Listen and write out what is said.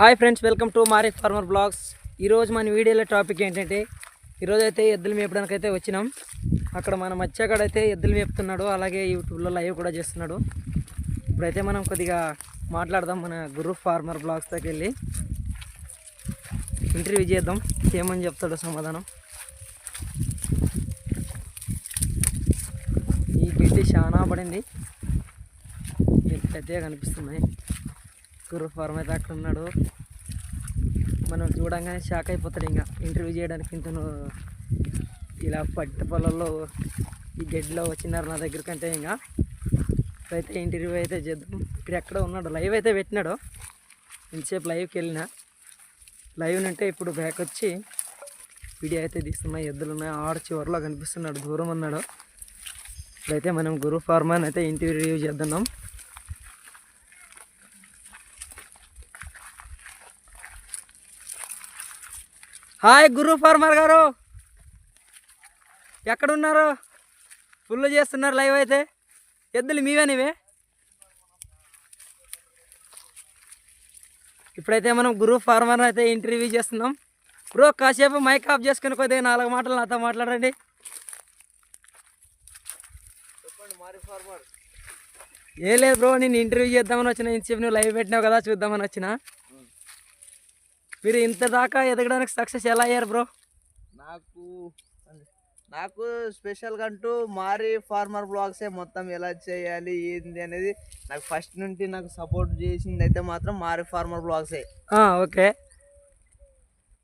Hi friends welcome to మారిక్ farmer blogs. ఈరోజు మన వీడియోలో టాపిక్ ఏంటంటే ఈరోజు అయితే ఎద్దులు మేపడానికైతే వచ్చినాం. అక్కడ మన మత్స్యకాడ అయితే ఎద్దులు మేపుతున్నాడు అలాగే యూట్యూబ్లో లైవ్ కూడా చేస్తున్నాడు. ఇప్పుడైతే మనం కొద్దిగా మాట్లాడదాం మన గురు ఫార్మర్ బ్లాగ్స్ దగ్గరికి వెళ్ళి. ఇంటర్వ్యూ చేద్దాం ఏమని చెప్తాడో సమాధానం. ఈ గిడ్డి చాలా పడింది. పెద్దగా కనిపిస్తున్నాయి. గురు ఫార్మ్ అయితే అక్కడ ఉన్నాడు. మనం చూడంగానే షాక్ అయిపోతాడు ఇంకా. ఇంటర్వ్యూ చేయడానికి ఇంతను ఇలా పట్టు పొలంలో ఈ గడ్డిలో వచ్చినారు నా దగ్గర కంటే ఇంకా. అయితే ఇంటర్వ్యూ అయితే చేద్దాం. ఇక్కడ ఎక్కడ ఉన్నాడు. లైవ్ అయితే పెట్టినాడు. ఇంతసేపు లైవ్కి వెళ్ళిన. లైవ్ నుంటే ఇప్పుడు బ్యాక్ వచ్చి వీడియో అయితే తీస్తున్నా ఎద్దులు ఉన్నాయి. ఆడు చివరిలో కనిపిస్తున్నాడు. దూరం ఉన్నాడు. ఇప్పుడైతే మనం గురు ఫార్మాన్ అయితే ఇంటర్వ్యూ చేద్దాం. హాయ్ గురు ఫార్మర్ గారు. ఎక్కడున్నారు? ఫుల్ చేస్తున్నారు లైవ్ అయితే. ఎద్దులు మీవేనివే ఇప్పుడైతే మనం గురు ఫార్మర్ అయితే ఇంటర్వ్యూ చేస్తున్నాం. బ్రో కాసేపు మైక్ ఆఫ్ చేసుకుని కొద్దిగా నాలుగు మాటలు నాతో మాట్లాడండి. ఏ లేదు బ్రో నేను ఇంటర్వ్యూ చేద్దామని వచ్చిన ఇంతసేపు నువ్వు లైవ్ పెట్టినావు కదా చూద్దామని వచ్చిన. మీరు ఇంత దాకా ఎదగడానికి సక్సెస్ ఎలా అయ్యారు బ్రో నాకు నాకు స్పెషల్గా అంటూ మారి ఫార్మర్ బ్లాగ్సే మొత్తం ఎలా చేయాలి ఏంది అనేది నాకు ఫస్ట్ నుండి నాకు సపోర్ట్ చేసింది అయితే మాత్రం మారి ఫార్మర్ బ్లాగ్సే ఓకే